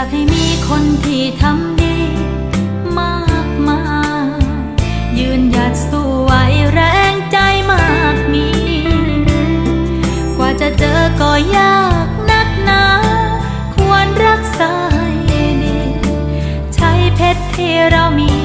ากให้มีคนที่ทำดี มากมายยืนหยัดสู้ไหวแรงใจมากมี กว่าจะเจอก็ยากนักหนา ควรรักษาให้ดี ใช้เพชรที่เรามี